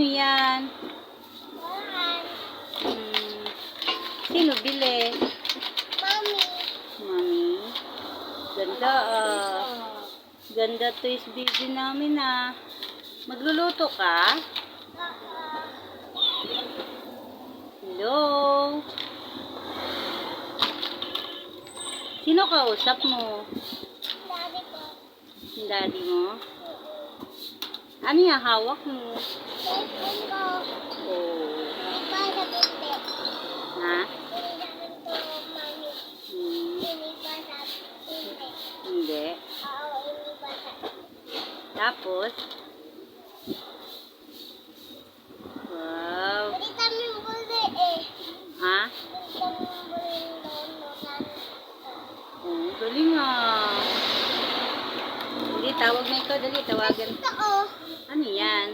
Ano yan? Hmm. Sino bili? Mommy. Mami. Ganda ah. Ganda toys baby namin ah. Magluluto ka? Hello? Sino kausap mo? Daddy ko. Daddy mo? Ano yung hawak mo? Cellphone ko. Oh. Hindi pa nabinte. Ha? Sinisabi ko, Mommy. Hmm. Hindi pa sa hindi. Hindi. Oo, hindi pa sa Tapos? Wow. Hindi kami eh. Ha? Hindi kami buli doon. Oh, galing ah. Tawag na ikaw. Dali, tawagan. Ito oh. Ano yan?